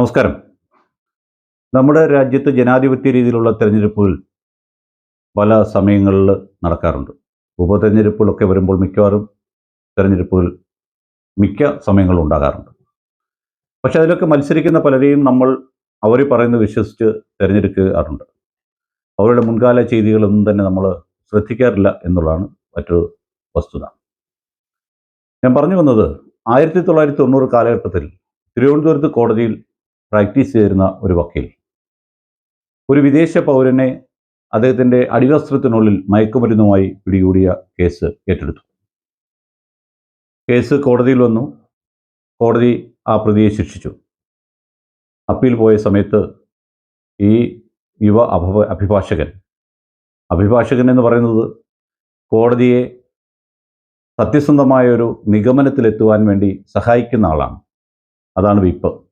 നമസ്കാരം. നമ്മുടെ രാജ്യത്ത് ജനാധിപത്യ രീതിയിലുള്ള തെരഞ്ഞെടുപ്പുകൾ പല സമയങ്ങളിൽ നടക്കാറുണ്ട്. ഉപതെരഞ്ഞെടുപ്പുകളൊക്കെ വരുമ്പോൾ മിക്കവാറും തെരഞ്ഞെടുപ്പുകൾ മിക്ക സമയങ്ങളും ഉണ്ടാകാറുണ്ട്. പക്ഷെ അതിലൊക്കെ മത്സരിക്കുന്ന പലരെയും നമ്മൾ അവർ പറയുന്നത് വിശ്വസിച്ച് തിരഞ്ഞെടുക്കാറുണ്ട്. അവരുടെ മുൻകാല ചെയ്തികളൊന്നും തന്നെ നമ്മൾ ശ്രദ്ധിക്കാറില്ല എന്നുള്ളതാണ് മറ്റൊരു വസ്തുത. ഞാൻ പറഞ്ഞു വന്നത് ആയിരത്തി തൊള്ളായിരത്തി തൊണ്ണൂറ് കാലഘട്ടത്തിൽ തിരുവനന്തപുരത്ത് കോടതിയിൽ പ്രാക്ടീസ് ചെയ്തിരുന്ന ഒരു വക്കീൽ. ഒരു വിദേശ പൗരനെ അദ്ദേഹത്തിന്റെ അടിവസ്ത്രത്തിനുള്ളിൽ മയക്കുമരുന്നുമായി പിടികൂടിയ കേസ് ഏറ്റെടുത്തു. കേസ് കോടതിയിൽ വന്നു. കോടതി ആ പ്രതിയെ ശിക്ഷിച്ചു. അപ്പീൽ പോയ സമയത്ത് ഈ യുവ അഭ അഭിഭാഷകൻ അഭിഭാഷകൻ എന്ന് പറയുന്നത് കോടതിയെ സത്യസന്ധമായ ഒരു നിഗമനത്തിലെത്തുവാൻ വേണ്ടി സഹായിക്കുന്ന ആളാണ്. അതാണ് വിപ്പ്.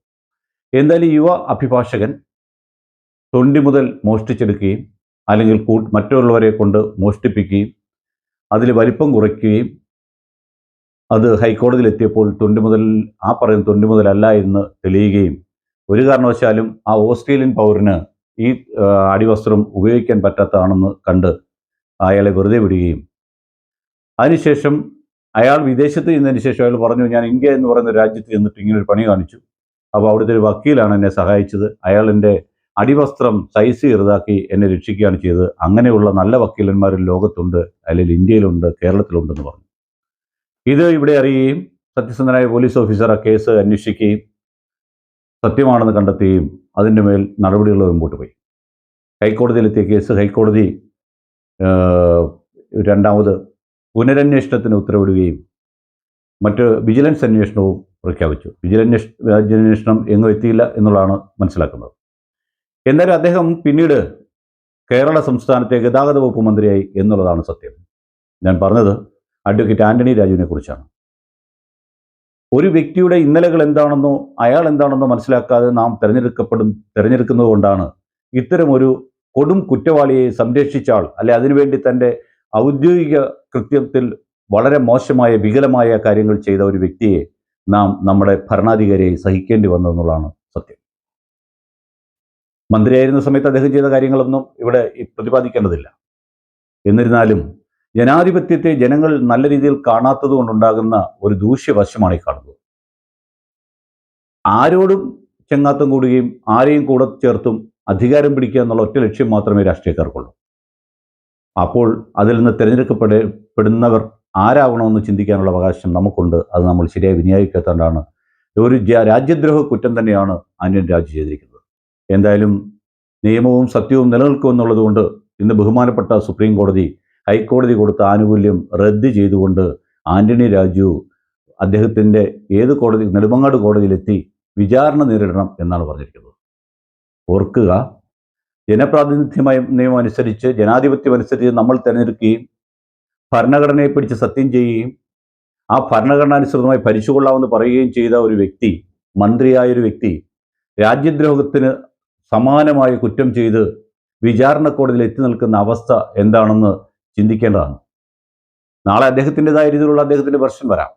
എന്തായാലും യുവ അഭിഭാഷകൻ തൊണ്ടി മുതൽ മോഷ്ടിച്ചെടുക്കുകയും അല്ലെങ്കിൽ കൂ മറ്റുള്ളവരെ കൊണ്ട് മോഷ്ടിപ്പിക്കുകയും അതിൽ വലിപ്പം കുറയ്ക്കുകയും അത് ഹൈക്കോടതിയിലെത്തിയപ്പോൾ തൊണ്ടി മുതൽ ആ പറയുന്ന തൊണ്ടി മുതലല്ല എന്ന് തെളിയുകയും ഒരു കാരണവശാലും ആ ഓസ്ട്രേലിയൻ പൗരന് ഈ അടിവസ്ത്രം ഉപയോഗിക്കാൻ പറ്റാത്തതാണെന്ന് കണ്ട് അയാളെ വെറുതെ വിടുകയും. അതിനുശേഷം അയാൾ വിദേശത്ത് ചെന്നതിന് ശേഷം അയാൾ പറഞ്ഞു ഞാൻ ഇന്ത്യ എന്ന് പറയുന്ന രാജ്യത്ത് ചെന്നിട്ട് ഇങ്ങനൊരു പണി കാണിച്ചു. അപ്പോൾ അവിടുത്തെ ഒരു വക്കീലാണ് എന്നെ സഹായിച്ചത്. അയാൾ എന്റെ അടിവസ്ത്രം സൈസ് ചെറുതാക്കി എന്നെ രക്ഷിക്കുകയാണ് ചെയ്തത്. അങ്ങനെയുള്ള നല്ല വക്കീലന്മാർ ലോകത്തുണ്ട്. അല്ലെങ്കിൽ ഇന്ത്യയിലുണ്ട് കേരളത്തിലുണ്ടെന്ന് പറഞ്ഞു. ഇത് ഇവിടെ അറിയുകയും സത്യസന്ധനായ പോലീസ് ഓഫീസർ ആ കേസ് അന്വേഷിക്കുകയും സത്യമാണെന്ന് കണ്ടെത്തുകയും അതിന്റെ മേൽ നടപടികൾ മുമ്പോട്ട് പോയി. ഹൈക്കോടതിയിലെത്തിയ കേസ് ഹൈക്കോടതി രണ്ടാമത് പുനരന്വേഷണത്തിന് ഉത്തരവിടുകയും മറ്റ് വിജിലൻസ് അന്വേഷണവും പ്രഖ്യാപിച്ചു. വിജിലന്വേഷണം അന്വേഷണം എങ്ങും എത്തിയില്ല എന്നുള്ളതാണ് മനസ്സിലാക്കുന്നത്. എന്നാലും അദ്ദേഹം പിന്നീട് കേരള സംസ്ഥാനത്തെ ഗതാഗത വകുപ്പ് മന്ത്രിയായി എന്നുള്ളതാണ് സത്യം. ഞാൻ പറഞ്ഞത് അഡ്വക്കേറ്റ് ആന്റണി രാജുവിനെ കുറിച്ചാണ്. ഒരു വ്യക്തിയുടെ ഇന്നലകൾ എന്താണെന്നോ അയാൾ എന്താണെന്നോ മനസ്സിലാക്കാതെ നാം തിരഞ്ഞെടുക്കപ്പെടും തിരഞ്ഞെടുക്കുന്നത് കൊണ്ടാണ് ഇത്തരമൊരു കൊടും കുറ്റവാളിയെ സംരക്ഷിച്ച ആൾ അല്ലെ അതിനുവേണ്ടി തന്റെ ഔദ്യോഗിക കൃത്യത്തിൽ വളരെ മോശമായ വികലമായ കാര്യങ്ങൾ ചെയ്ത ഒരു വ്യക്തിയെ നാം നമ്മുടെ ഭരണാധികാരിയെ സഹിക്കേണ്ടി വന്നതെന്നുള്ളതാണ് സത്യം. മന്ത്രിയായിരുന്ന സമയത്ത് അദ്ദേഹം ചെയ്ത കാര്യങ്ങളൊന്നും ഇവിടെ പ്രതിപാദിക്കേണ്ടതില്ല. എന്നിരുന്നാലും ജനാധിപത്യത്തെ ജനങ്ങൾ നല്ല രീതിയിൽ കാണാത്തത് കൊണ്ടുണ്ടാകുന്ന ഒരു ദൂഷ്യവശമാണ് ഈ കാണുന്നത്. ആരോടും ചെങ്ങാത്തം കൂടുകയും ആരെയും കൂടെ ചേർത്തും അധികാരം പിടിക്കുക എന്നുള്ള ഒറ്റ ലക്ഷ്യം മാത്രമേ രാഷ്ട്രീയക്കാർക്കുള്ളൂ. അപ്പോൾ അതിൽ നിന്ന് തിരഞ്ഞെടുക്കപ്പെടപ്പെടുന്നവർ ആരാവണമെന്ന് ചിന്തിക്കാനുള്ള അവകാശം നമുക്കുണ്ട്. അത് നമ്മൾ ശരിയായി വിനിയോഗിക്കാത്തതുകൊണ്ടാണ്. ഒരു രാജ്യദ്രോഹ കുറ്റം തന്നെയാണ് അന്യൻ രാജു ചെയ്തിരിക്കുന്നത്. എന്തായാലും നിയമവും സത്യവും നിലനിൽക്കും എന്നുള്ളതുകൊണ്ട് ഇന്ന് ബഹുമാനപ്പെട്ട സുപ്രീം കോടതി ഹൈക്കോടതി കൊടുത്ത ആനുകൂല്യം റദ്ദ് ചെയ്തുകൊണ്ട് ആന്റണി രാജു അദ്ദേഹത്തിന്റെ ഏത് കോടതി നെടുമങ്ങാട് കോടതിയിലെത്തി വിചാരണ നേരിടണം എന്നാണ് പറഞ്ഞിരിക്കുന്നത്. ഓർക്കുക ജനപ്രാതിനിധ്യമായ നിയമം അനുസരിച്ച് ജനാധിപത്യം അനുസരിച്ച് നമ്മൾ തിരഞ്ഞെടുക്കുകയും ഭരണഘടനയെ പിടിച്ച് സത്യം ചെയ്യുകയും ആ ഭരണഘടന അനുസൃതമായി ഭരിച്ചുകൊള്ളാമെന്ന് പറയുകയും ചെയ്ത ഒരു വ്യക്തി മന്ത്രിയായ ഒരു വ്യക്തി രാജ്യദ്രോഹത്തിന് സമാനമായ കുറ്റം ചെയ്ത് വിചാരണ കോടതിയിൽ എത്തി നിൽക്കുന്ന അവസ്ഥ എന്താണെന്ന് ചിന്തിക്കേണ്ടതാണ്. നാളെ അദ്ദേഹത്തിന്റെതായ രീതിയിലുള്ള അദ്ദേഹത്തിന്റെ വെർഷൻ വരാം.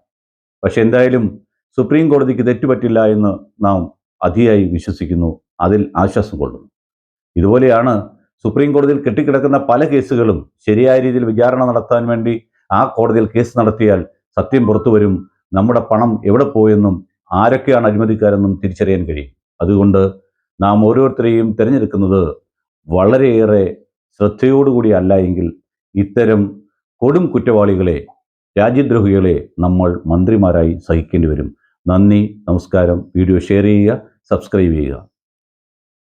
പക്ഷെ എന്തായാലും സുപ്രീം കോടതിക്ക് തെറ്റുപറ്റില്ല എന്ന് നാം അതിയായി വിശ്വസിക്കുന്നു. അതിൽ ആശ്വാസം കൊള്ളുന്നു. ഇതുപോലെയാണ് സുപ്രീം കോടതിയിൽ കെട്ടിക്കിടക്കുന്ന പല കേസുകളും ശരിയായ രീതിയിൽ വിചാരണ നടത്താൻ വേണ്ടി ആ കോടതിയിൽ കേസ് നടത്തിയാൽ സത്യം പുറത്തു വരും. നമ്മുടെ പണം എവിടെ പോയെന്നും ആരൊക്കെയാണ് അഴിമതിക്കാരെന്നും തിരിച്ചറിയാൻ കഴിയും. അതുകൊണ്ട് നാം ഓരോരുത്തരെയും തിരഞ്ഞെടുക്കുന്നത് വളരെയേറെ ശ്രദ്ധയോടുകൂടി അല്ല എങ്കിൽ ഇത്തരം കൊടും കുറ്റവാളികളെ രാജ്യദ്രോഹികളെ നമ്മൾ മന്ത്രിമാരായി സഹിക്കേണ്ടി വരും. നന്ദി നമസ്കാരം. വീഡിയോ ഷെയർ ചെയ്യുക സബ്സ്ക്രൈബ് ചെയ്യുക.